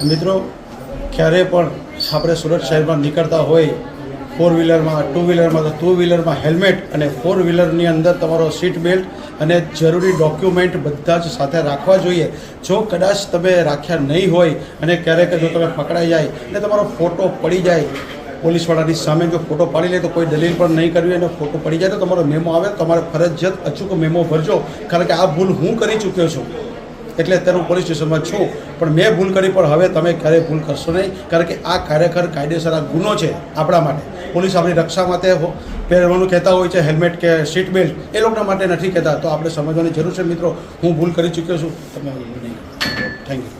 ક્યારે પણ આપણે સુરત શહેરમાં નીકળતા હોય ફોર વ્હીલરમાં ટુ વ્હીલરમાં તો ટુ વ્હીલરમાં હેલ્મેટ અને ફોર વ્હીલરની અંદર તમારો સીટ બેલ્ટ અને જરૂરી ડોક્યુમેન્ટ બધા જ સાથે રાખવા જોઈએ. જો કદાચ તમે રાખ્યા નહીં હોય અને ક્યારેક જો તમે પકડાઈ જાય અને તમારો ફોટો પડી જાય, પોલીસવાળાની સામે જો ફોટો પાડી લે તો કોઈ દલીલ પણ નહીં કરવી અને ફોટો પડી જાય તો તમારો મેમો આવે, તમારે ફરજિયાત અચૂક મેમો ભરજો. કારણ કે આ ભૂલ હું કરી ચૂક્યો છું. એટલે અત્યારે હું પોલીસ સ્ટેશનમાં છું. પણ મેં ભૂલ કરી, પણ હવે તમે ક્યારેય ભૂલ કરશો નહીં. કારણ કે આ ખરેખર કાયદેસર આ ગુનો છે આપણા માટે. પોલીસ આપણી રક્ષા માટે પહેરવાનું કહેતા હોય છે, હેલ્મેટ કે સીટ બેલ્ટ, એ લોકોના માટે નથી કહેતા. તો આપણે સમજવાની જરૂર છે, મિત્રો. હું ભૂલ કરી ચૂક્યો છું. તમે નહીં થેન્ક યુ